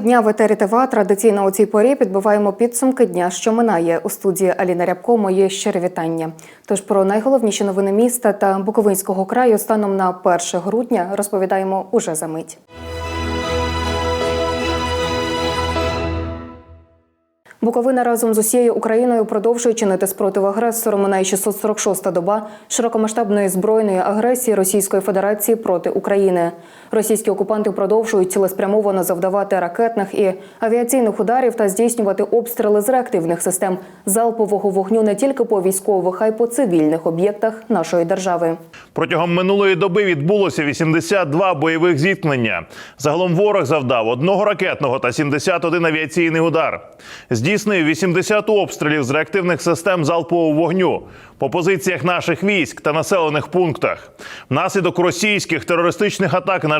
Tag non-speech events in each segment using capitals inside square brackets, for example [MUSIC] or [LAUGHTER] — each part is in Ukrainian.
Дня в етері ТВА традиційно у цій порі підбиваємо підсумки дня, що минає у студії Аліна Рябко. Моє щире вітання. Тож про найголовніші новини міста та Буковинського краю станом на 1 грудня розповідаємо уже за мить. Буковина разом з усією Україною продовжує чинити спротив агресору. Минає 646-та доба широкомасштабної збройної агресії Російської Федерації проти України. Російські окупанти продовжують цілеспрямовано завдавати ракетних і авіаційних ударів та здійснювати обстріли з реактивних систем залпового вогню не тільки по військових, а й по цивільних об'єктах нашої держави. Протягом минулої доби відбулося 82 бойових зіткнення. Загалом ворог завдав одного ракетного та 71 авіаційний удар. Здійснив 80 обстрілів з реактивних систем залпового вогню по позиціях наших військ та населених пунктах. Внаслідок російських терористичних атак, на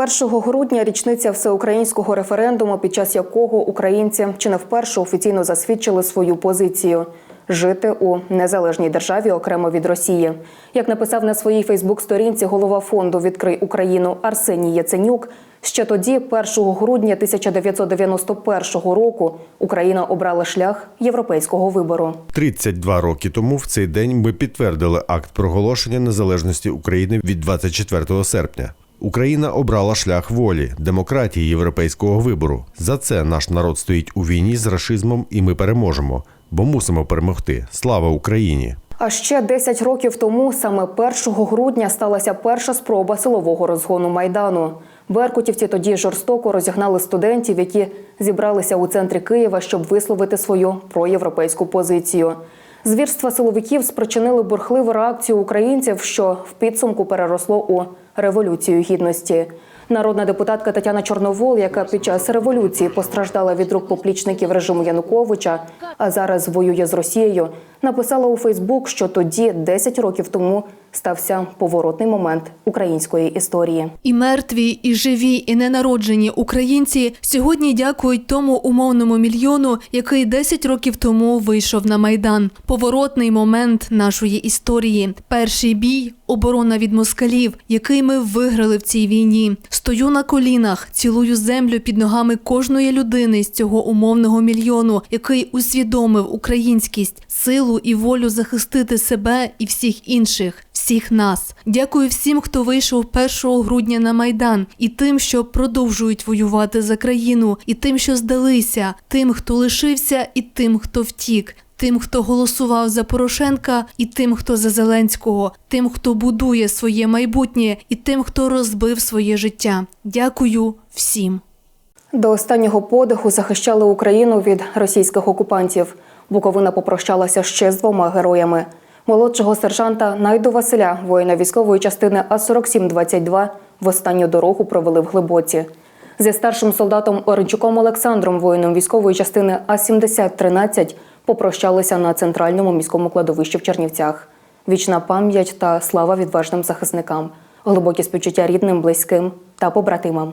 1 грудня річниця всеукраїнського референдуму, під час якого українці чи не вперше офіційно засвідчили свою позицію жити у незалежній державі окремо від Росії. Як написав на своїй Фейсбук-сторінці голова фонду Відкрий Україну Арсеній Яценюк. Ще тоді, 1 грудня 1991 року, Україна обрала шлях європейського вибору. 32 роки тому в цей день ми підтвердили акт проголошення незалежності України від 24 серпня. Україна обрала шлях волі, демократії європейського вибору. За це наш народ стоїть у війні з рашизмом, і ми переможемо, бо мусимо перемогти. Слава Україні! А ще 10 років тому, саме 1 грудня, сталася перша спроба силового розгону майдану. Беркутівці тоді жорстоко розігнали студентів, які зібралися у центрі Києва, щоб висловити свою проєвропейську позицію. Звірства силовиків спричинили бурхливу реакцію українців, що в підсумку переросло у революцію гідності. Народна депутатка Тетяна Чорновол, яка під час революції постраждала від рук поплічників режиму Януковича, а зараз воює з Росією, написала у Фейсбук, що тоді, 10 років тому, стався поворотний момент української історії. І мертві, і живі, і ненароджені українці сьогодні дякують тому умовному мільйону, який 10 років тому вийшов на майдан. Поворотний момент нашої історії. Перший бій оборона від москалів, який ми виграли в цій війні. Стою на колінах, цілую землю під ногами кожної людини з цього умовного мільйону, який усвідомив українськість, силу і волю захистити себе і всіх інших. Всіх нас дякую всім, хто вийшов 1 грудня на майдан, і тим, що продовжують воювати за країну, і тим, що здалися, тим, хто лишився, і тим, хто втік. Тим, хто голосував за Порошенка, і тим, хто за Зеленського, тим, хто будує своє майбутнє, і тим, хто розбив своє життя. Дякую всім. До останнього подиху захищали Україну від російських окупантів. Буковина попрощалася ще з двома героями. Молодшого сержанта Найду Василя, воїна військової частини А-4722, в останню дорогу провели в Глибоці. Зі старшим солдатом Оренчуком Олександром, воїном військової частини А-7013, попрощалися на центральному міському кладовищі в Чернівцях. Вічна пам'ять та слава відважним захисникам, глибокі співчуття рідним, близьким та побратимам.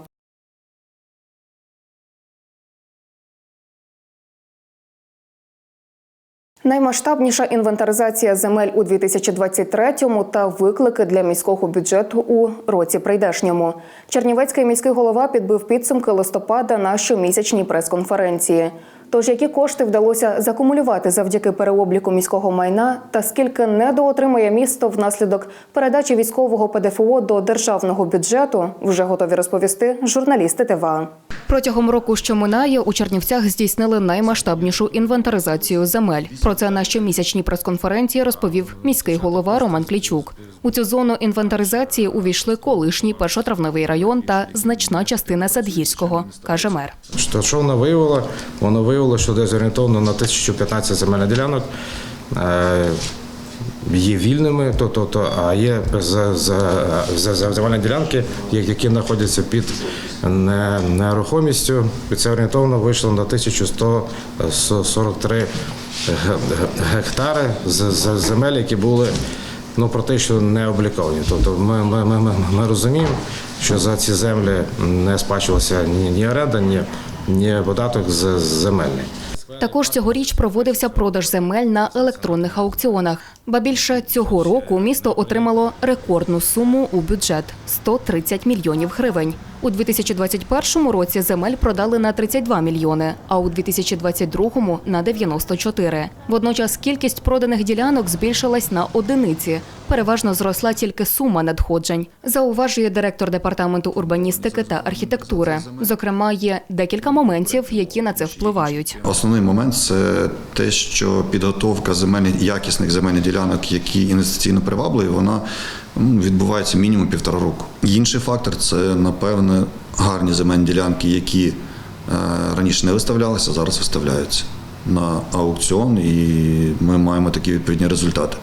Наймасштабніша інвентаризація земель у 2023-му та виклики для міського бюджету у році прийдешньому. Чернівецький міський голова підбив підсумки листопада на щомісячній прес-конференції. Тож які кошти вдалося закумулювати завдяки переобліку міського майна, та скільки недоотримає місто внаслідок передачі військового ПДФО до державного бюджету, вже готові розповісти журналісти ТВА. Протягом року, що минає, у Чернівцях здійснили наймасштабнішу інвентаризацію земель. Про це на щомісячній прес-конференції розповів міський голова Роман Клічук. У цю зону інвентаризації увійшли колишній першотравневий район та значна частина Садгірського, каже мер. Що, що воно виявило? Воно що десь орієнтовно на 1015 земельних ділянок. Е, є вільними, то, то, то, а є за, за, за, земельні ділянки, які знаходяться під нерухомістю. І це орієнтовно вийшло на 1143 ге- ге- гектари з, земель, які були ну, практично не обліковані. Тобто ми, ми, ми, ми розуміємо, що за ці землі не сплачувалася ні, ні оренда, ні, ні податок з, земельний. Також цьогоріч проводився продаж земель на електронних аукціонах. Ба більше цього року місто отримало рекордну суму у бюджет 130 мільйонів гривень. У 2021 році земель продали на 32 мільйони, а у 2022 – на 94. Водночас кількість проданих ділянок збільшилась на одиниці. Переважно зросла тільки сума надходжень, зауважує директор департаменту урбаністики та архітектури. Зокрема, є декілька моментів, які на це впливають. Основний момент це те, що підготовка земельних якісних земельних ділянок, які інвестиційно привабливі, вона відбувається мінімум півтора року. Інший фактор це напевне гарні земельні ділянки, які е, раніше не виставлялися, зараз виставляються на аукціон, і ми маємо такі відповідні результати.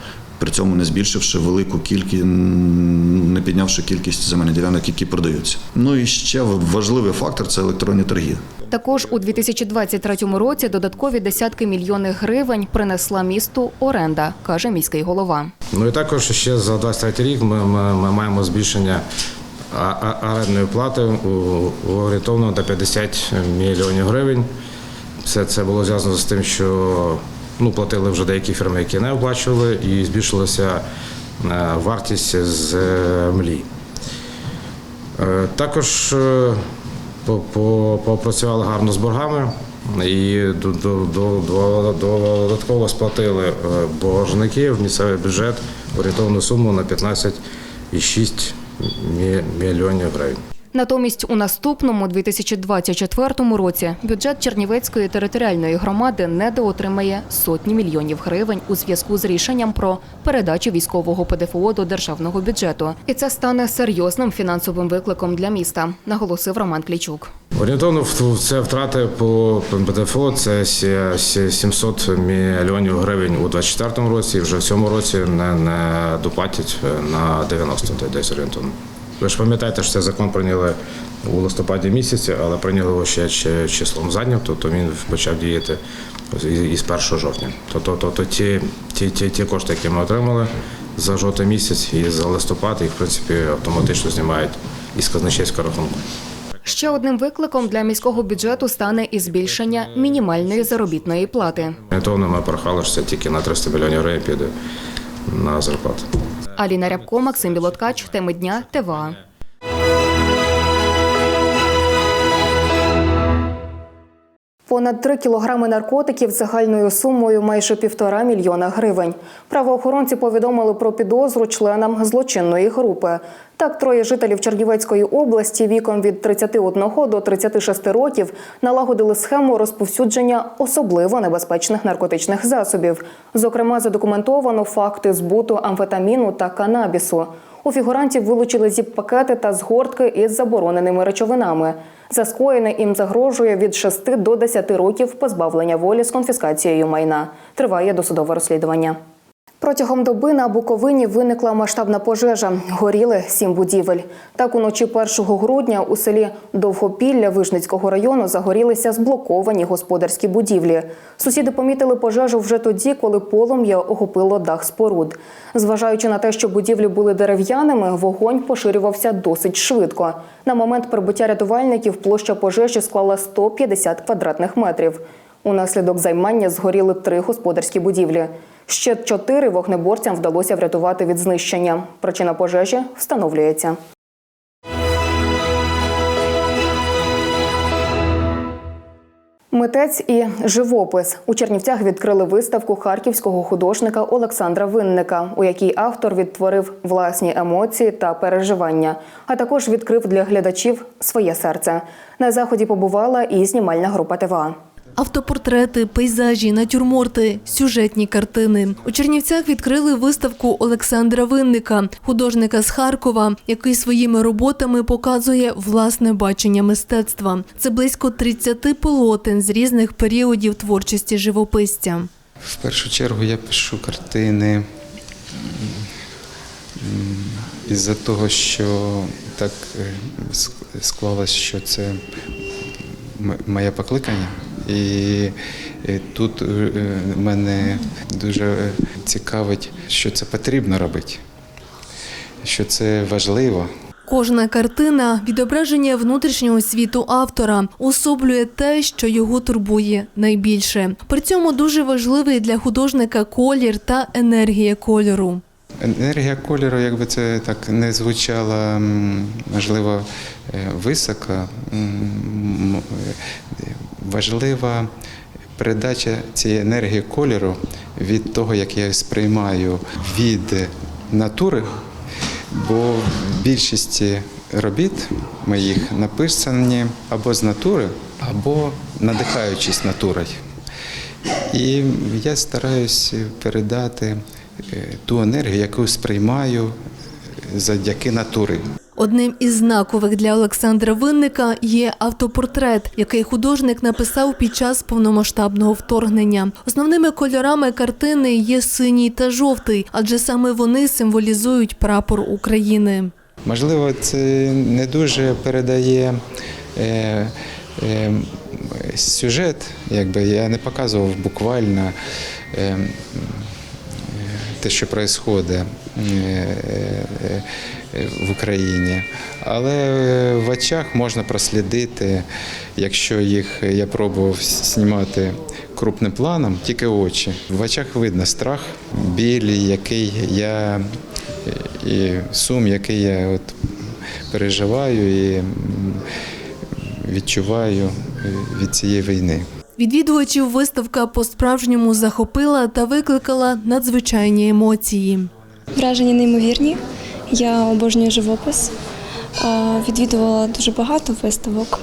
При цьому не збільшивши велику кількість, не піднявши кількість земельних ділянок, які продаються. Ну і ще важливий фактор це електронні торги. Також у 2023 році додаткові десятки мільйонів гривень принесла місту оренда, каже міський голова. Ну і також ще за 23 рік ми, ми, ми маємо збільшення а- а- орендної плати у, у орієнтовно до 50 мільйонів гривень. Все це було зв'язано з тим, що ну, платили вже деякі фірми, які не оплачували, і збільшилася е, вартість землі. Е, Також е, по- по- попрацювали гарно з боргами і до- до- до- до- додатково сплатили боржники в місцевий бюджет орієнтовну суму на 15,6 мільйонів гривень. Натомість у наступному 2024 році бюджет Чернівецької територіальної громади недоотримає сотні мільйонів гривень у зв'язку з рішенням про передачу військового ПДФО до державного бюджету. І це стане серйозним фінансовим викликом для міста, наголосив Роман Клічук. Орієнтовно це втрати по ПДФО це сі- сі- 700 мільйонів гривень у 2024 році, і вже в цьому році не, не доплатять е, на 90 десь орієнтовно. Ви ж пам'ятаєте, що цей закон прийняли у листопаді місяці, але прийняли його ще чи- числом заднім, тобто він почав діяти із- із 1 жовтня. Тобто, тобто ті, ті, ті, ті кошти, які ми отримали за жовтий місяць і за листопад, їх в принципі автоматично знімають із казначейського рахунку. Ще одним викликом для міського бюджету стане і збільшення мінімальної заробітної плати. Орієнтовно ми порахали, що це тільки на 300 мільйонів гривень піде на зарплату. Аліна Рябко, Максим Білоткач, теми дня, ТВА. Понад 3 кілограми наркотиків загальною сумою майже півтора мільйона гривень. Правоохоронці повідомили про підозру членам злочинної групи. Так, троє жителів Чернівецької області віком від 31 до 36 років налагодили схему розповсюдження особливо небезпечних наркотичних засобів. Зокрема, задокументовано факти збуту амфетаміну та канабісу. У фігурантів вилучили зіп-пакети та згортки із забороненими речовинами. За скоєне їм загрожує від 6 до 10 років позбавлення волі з конфіскацією майна. Триває досудове розслідування. Протягом доби на Буковині виникла масштабна пожежа. Горіли сім будівель. Так, уночі 1 грудня у селі Довгопілля Вижницького району загорілися зблоковані господарські будівлі. Сусіди помітили пожежу вже тоді, коли полум'я охопило дах споруд. Зважаючи на те, що будівлі були дерев'яними, вогонь поширювався досить швидко. На момент прибуття рятувальників площа пожежі склала 150 квадратних метрів. Унаслідок займання згоріли три господарські будівлі. Ще чотири вогнеборцям вдалося врятувати від знищення. Причина пожежі встановлюється. Митець і живопис у Чернівцях відкрили виставку харківського художника Олександра Винника, у якій автор відтворив власні емоції та переживання, а також відкрив для глядачів своє серце. На заході побувала і знімальна група ТВА. Автопортрети, пейзажі, натюрморти, сюжетні картини. У Чернівцях відкрили виставку Олександра Винника, художника з Харкова, який своїми роботами показує власне бачення мистецтва. Це близько 30 полотен з різних періодів творчості живописця. В першу чергу я пишу картини із-за того, що так е, склалось, що це моє покликання. І е, тут е, мене дуже цікавить, що це потрібно робити, що це важливо. Кожна картина відображення внутрішнього світу автора особлює те, що його турбує найбільше. При цьому дуже важливий для художника колір та енергія кольору. Енергія кольору, якби це так не звучало, можливо, е, високо, е, важлива передача цієї енергії кольору від того, як я сприймаю від натури, бо в більшості робіт моїх написані або з натури, або надихаючись натурою. І я стараюся передати ту енергію, яку сприймаю е, завдяки натурі. Одним із знакових для Олександра Винника є автопортрет, який художник написав під час повномасштабного вторгнення. Основними кольорами картини є синій та жовтий, адже саме вони символізують прапор України. Можливо, це не дуже передає е, е, сюжет, якби я не показував буквально е, е, те, що відбувається е, е, в Україні. Але е, в очах можна прослідити, якщо їх я пробував знімати крупним планом, тільки очі. В очах видно страх, біль, який я і сум, який я от переживаю і відчуваю від цієї війни. Відвідувачів виставка по-справжньому захопила та викликала надзвичайні емоції. Враження неймовірні. Я обожнюю живопис. Відвідувала дуже багато виставок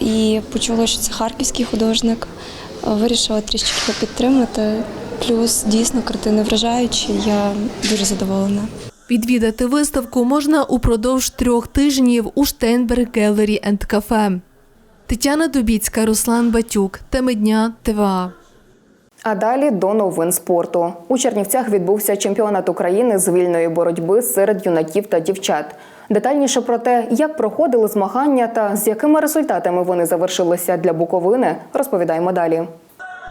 і почула, що це харківський художник. Вирішила його підтримати. Плюс дійсно картини вражаючі. Я дуже задоволена. Відвідати виставку можна упродовж трьох тижнів у Штейнберг Гелері енд Кафе. Тетяна Дубіцька, Руслан Батюк. Теми дня ТВА. А далі до новин спорту. У Чернівцях відбувся чемпіонат України з вільної боротьби серед юнаків та дівчат. Детальніше про те, як проходили змагання та з якими результатами вони завершилися для Буковини, розповідаємо далі.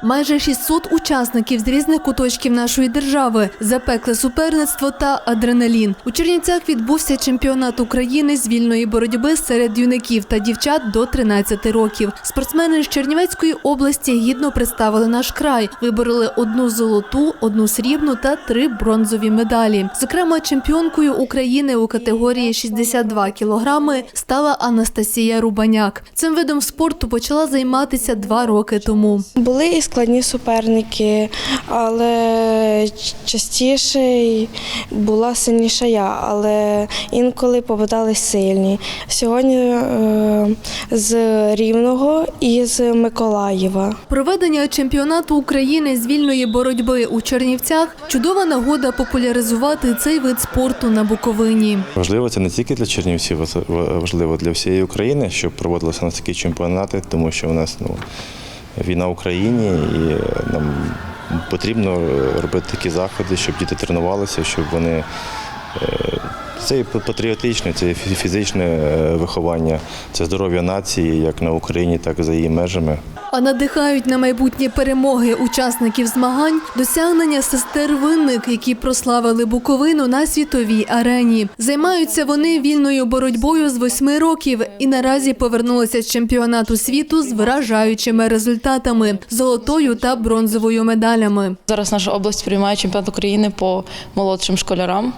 Майже 600 учасників з різних куточків нашої держави запекли суперництво та адреналін. У Чернівцях відбувся чемпіонат України з вільної боротьби серед юнаків та дівчат до 13 років. Спортсмени з Чернівецької області гідно представили наш край, вибороли одну золоту, одну срібну та три бронзові медалі. Зокрема, чемпіонкою України у категорії 62 кілограми стала Анастасія Рубаняк. Цим видом спорту почала займатися два роки тому. Були складні суперники, але частіше була сильніша я, але інколи попадались сильні. Сьогодні е, з Рівного і з Миколаєва. Проведення чемпіонату України з вільної боротьби у Чернівцях чудова нагода популяризувати цей вид спорту на Буковині. Важливо це не тільки для Чернівців, важливо для всієї України, щоб проводилися на такі чемпіонати, тому що у нас ну, війна в Україні і е, нам потрібно е, робити такі заходи, щоб діти тренувалися, щоб вони. Це і патріотичне, це і фізичне е, виховання, це здоров'я нації, як на Україні, так і за її межами. А надихають на майбутні перемоги учасників змагань досягнення сестер винник, які прославили Буковину на світовій арені. Займаються вони вільною боротьбою з восьми років і наразі повернулися з чемпіонату світу з вражаючими результатами золотою та бронзовою медалями. Зараз наша область приймає чемпіонат України по молодшим школярам.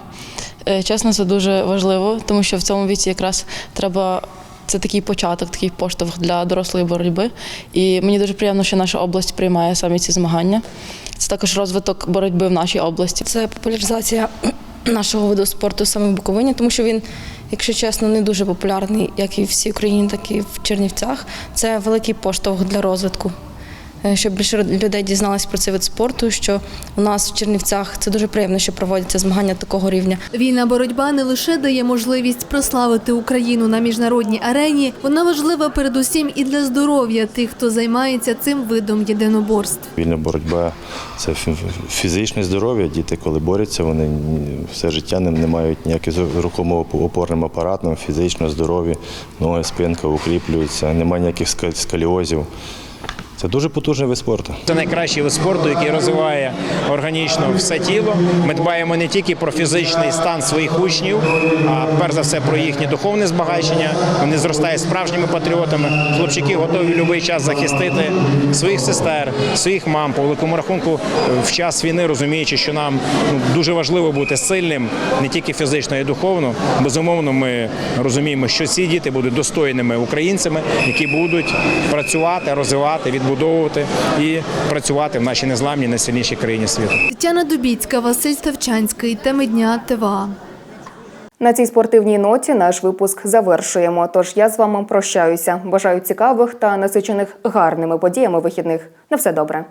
Е, Чесно, це дуже важливо, тому що в цьому віці якраз треба. Це такий початок, такий поштовх для дорослої боротьби. І мені дуже приємно, що наша область приймає самі ці змагання. Це також розвиток боротьби в нашій області. Це популяризація [CLEARS THROAT] нашого виду спорту саме в Буковині, тому що він, якщо чесно, не дуже популярний, як і в всій Україні, так і в Чернівцях. Це великий поштовх для розвитку щоб більше людей дізналось про цей вид спорту. Що у нас в Чернівцях це дуже приємно, що проводяться змагання такого рівня. Вільна боротьба не лише дає можливість прославити Україну на міжнародній арені, вона важлива передусім і для здоров'я тих, хто займається цим видом єдиноборств. Вільна боротьба це фі- фізичне здоров'я. Діти, коли борються, вони все життя не, не мають ніяких рухомого опорним апаратом, фізично здорові, ноги, спинка укріплюються, немає ніяких ска- сколіозів. Це дуже потужний вид спорту. Це найкращий вид спорту, який розвиває органічно все тіло. Ми дбаємо не тільки про фізичний стан своїх учнів, а перш за все про їхнє духовне збагачення. Вони зростають справжніми патріотами. Хлопчики готові в будь-який час захистити своїх сестер, своїх мам. По великому рахунку, в час війни розуміючи, що нам ну, дуже важливо бути сильним не тільки фізично, а й духовно. Безумовно, ми розуміємо, що ці діти будуть достойними українцями, які будуть працювати, розвивати, відбудовувати і працювати в нашій незламній найсильнішій країні світу. Тетяна Дубіцька, Василь Ставчанський, теми дня ТВА. На цій спортивній ноті наш випуск завершуємо. Тож я з вами прощаюся. Бажаю цікавих та насичених гарними подіями вихідних. На все добре.